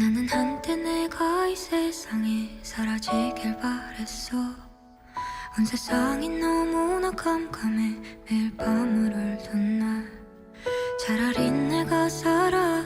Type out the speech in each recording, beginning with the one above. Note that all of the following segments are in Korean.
나는 한때 내가 이 세상에 사라지길 바랬어. 온 세상이 너무나 깜깜해 매일 밤을 울던 날. 차라리 내가 살아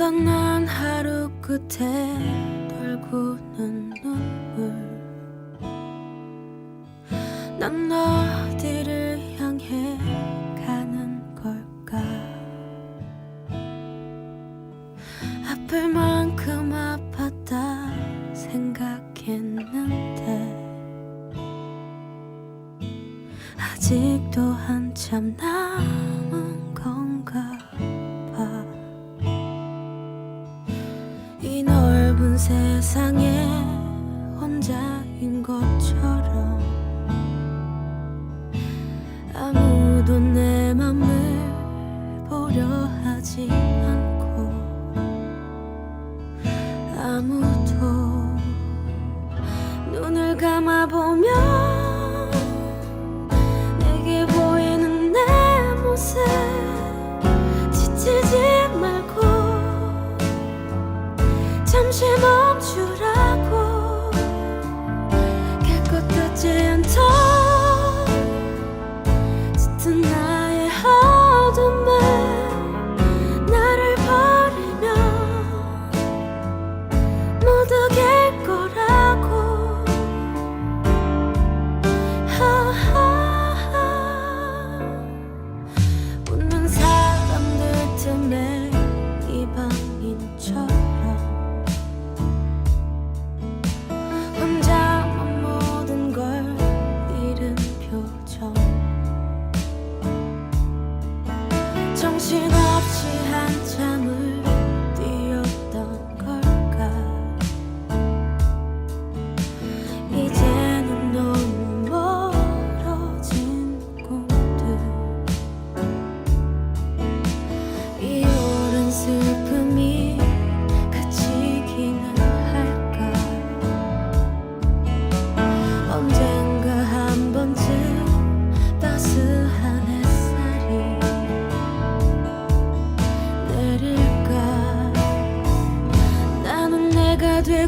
보다 난 하루 끝에 떨구는 눈물. 난 어디를 amor.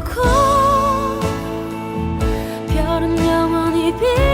되고 별은 영원히 빛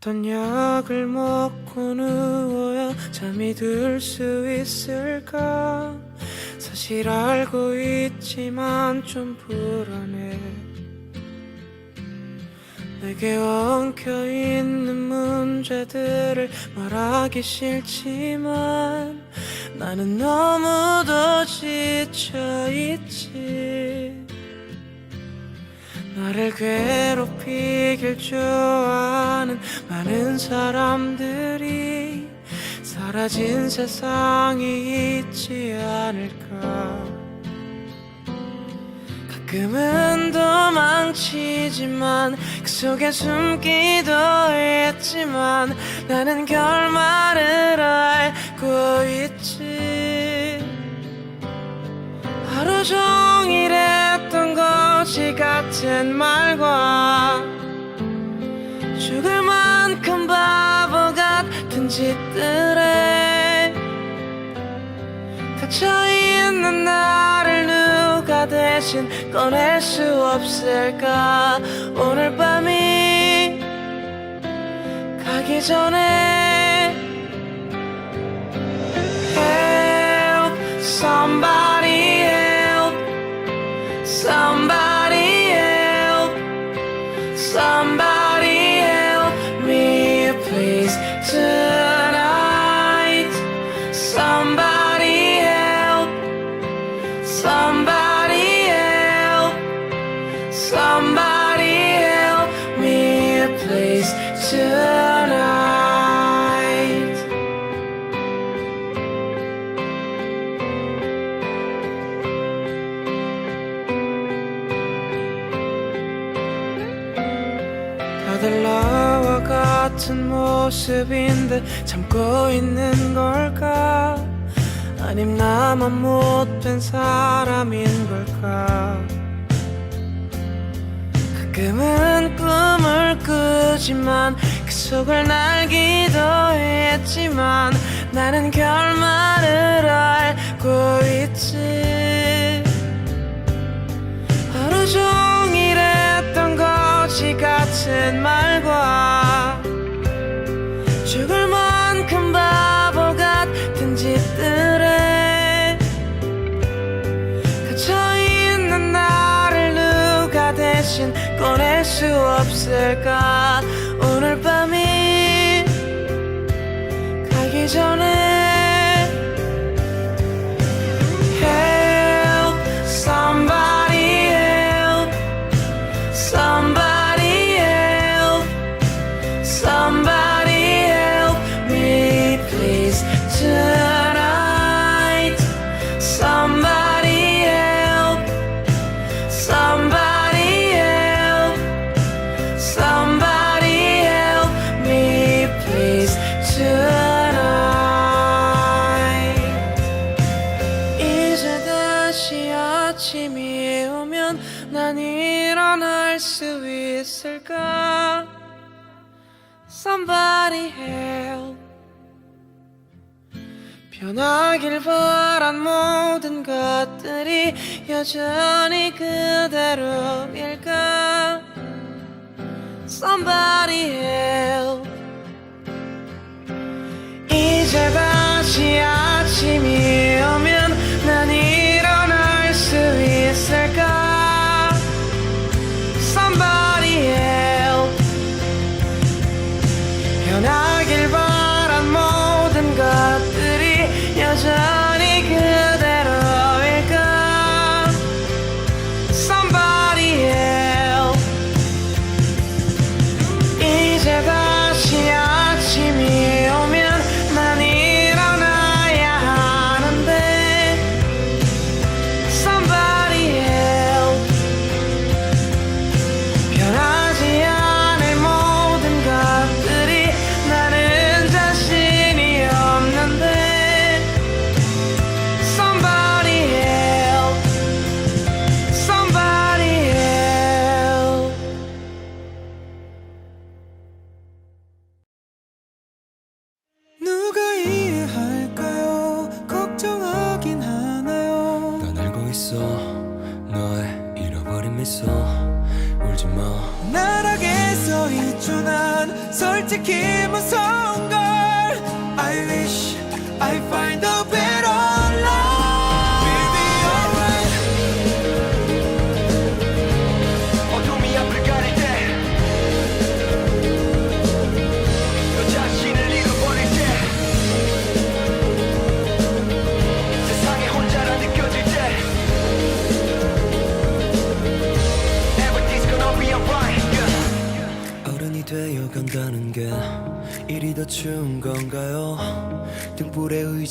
어떤 약을 먹고 누워야 잠이 들 수 있을까? 사실 알고 있지만 좀 불안해. 내게 엉켜 있는 문제들을 말하기 싫지만 나는 너무도 지쳐 있지 나를 괴롭히길 좋아하는 많은 사람들이 사라진 세상이 있지 않을까. 가끔은 도망치지만 그 속에 숨기도 했지만 나는 결말을 알고 있지. 하루 종일 했던 거지 같은 말과 죽을 만큼 바보 같은 짓들에 갇혀있는 나를 누가 대신 꺼낼 수 없을까? 오늘 밤이 가기 전에 참고 있는 걸까? 아님 나만 못된 사람인 걸까? 가끔은 꿈을 꾸지만 그 속을 날 기도 했지만 나는 결말을 알고 있지. 하루 종일 했던 거지 같은 말과 꺼낼 수 없을까? 오늘 밤이 가기 전에 날 바란 모든 것들이 여전히 그대로일까? Somebody help. 이제 다시 아침이 오면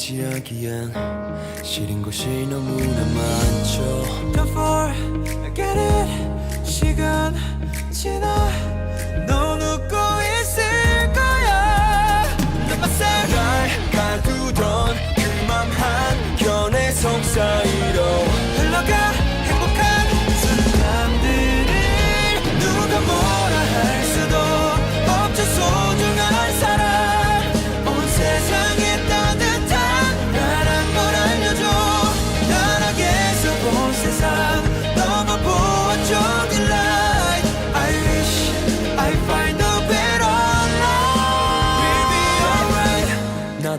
차지하기엔 싫은 것이 너무나 많죠. Time for, I get it. 시간 지나.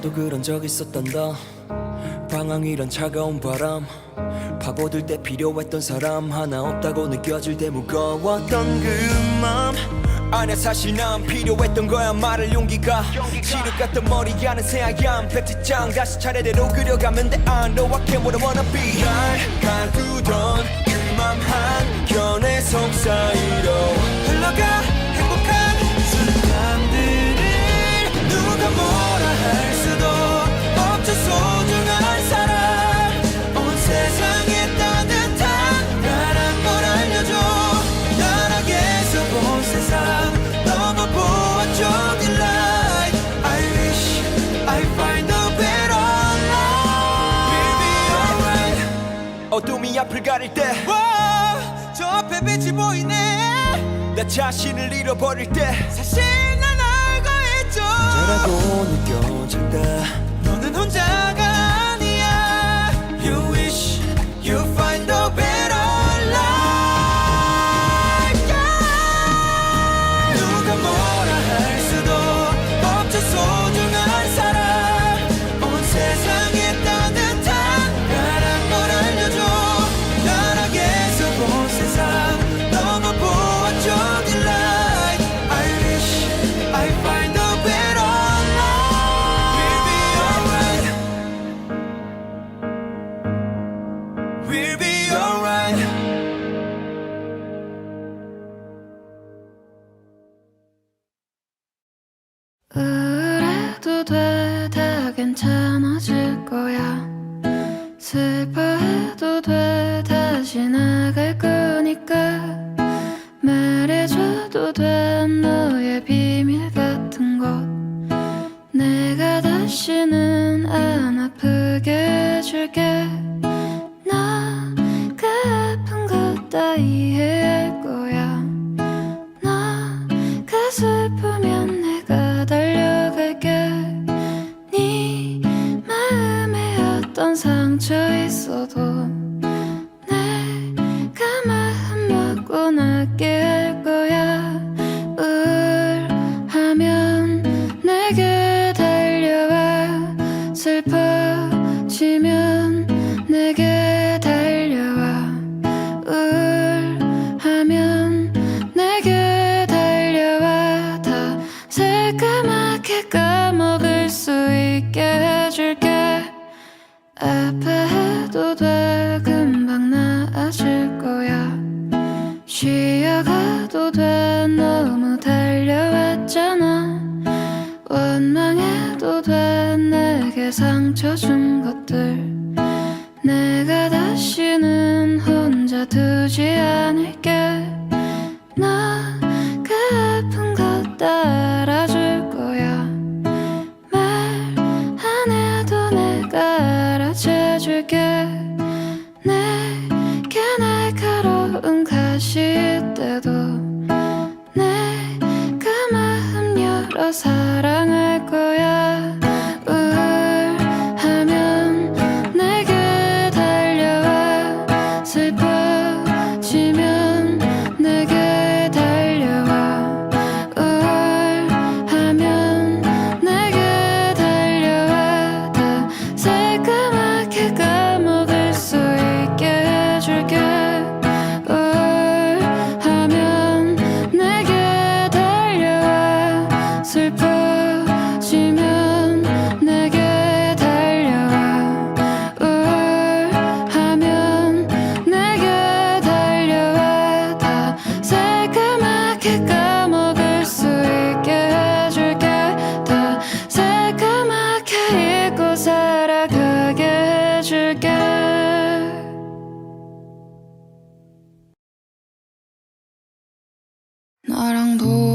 나도 그런 적 있었단다. 방황이란 차가운 바람. 파고들 때 필요했던 사람 하나 없다고 느껴질 때 무거웠던 그맘 아냐 사실 난 필요했던 거야. 말을 용기가 지루 같던 머리 안에 새하얀 백지장. 다시 차례대로 그려가면 돼안 너와 c a what I wanna be. 날 가두던 그맘 한켠에 속사이로 흘러가. 가릴 때저 앞에 빛이 보이네. 나 자신을 잃어버릴 때. 사실 난 알고 있죠. 저라고 느껴진다 너는 혼자가 그게 줄게. 나 그 아픈 거 다 이해. bye 나랑 도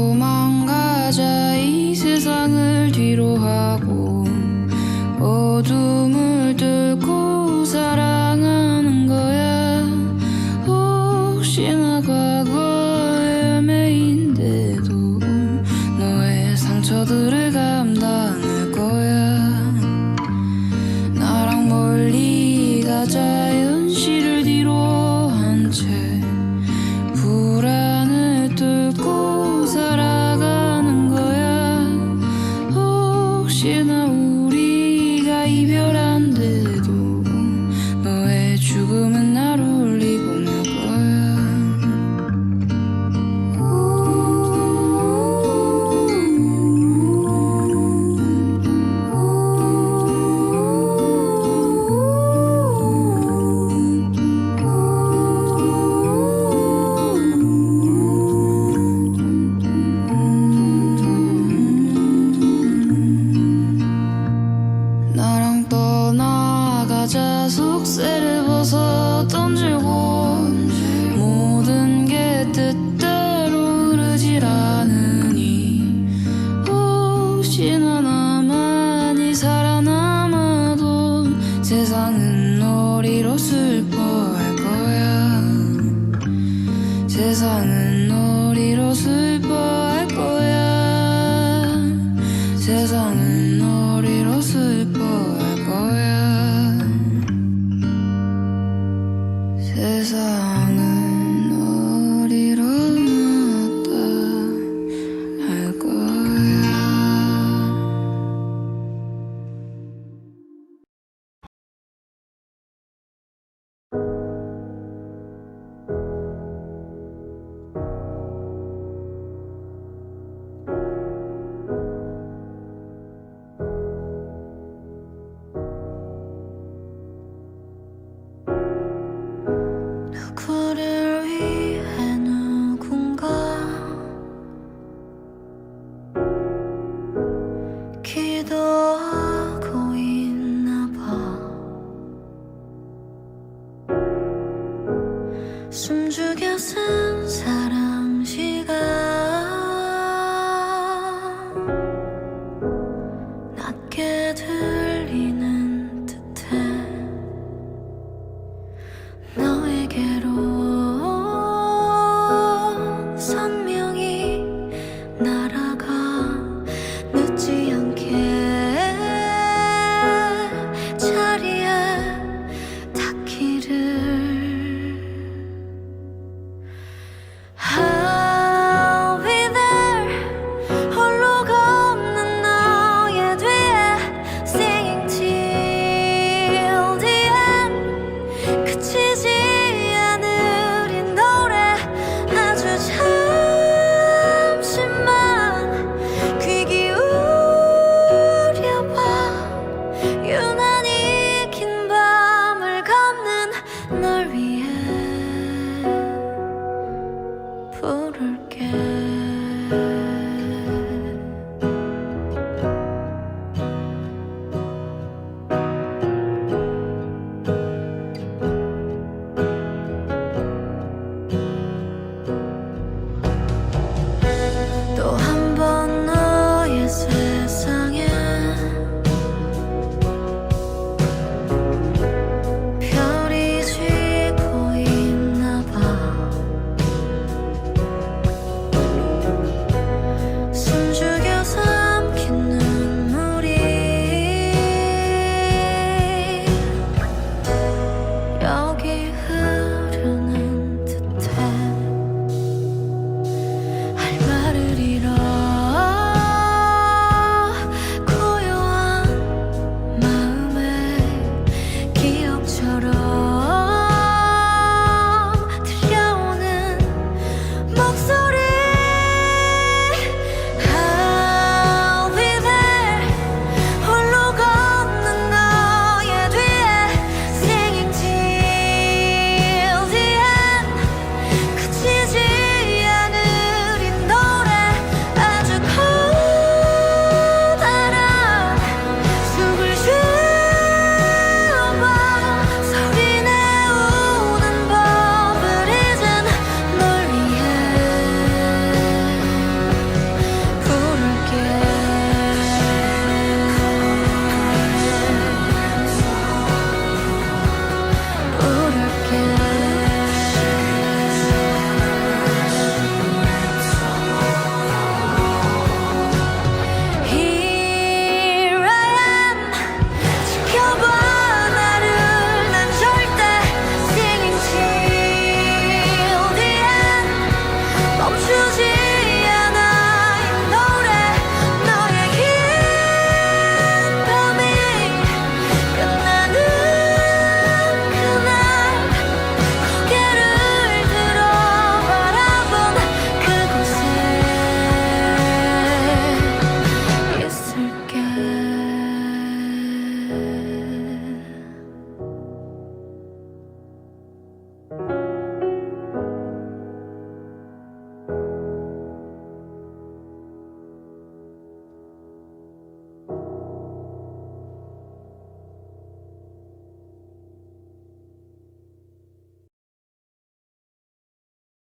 세상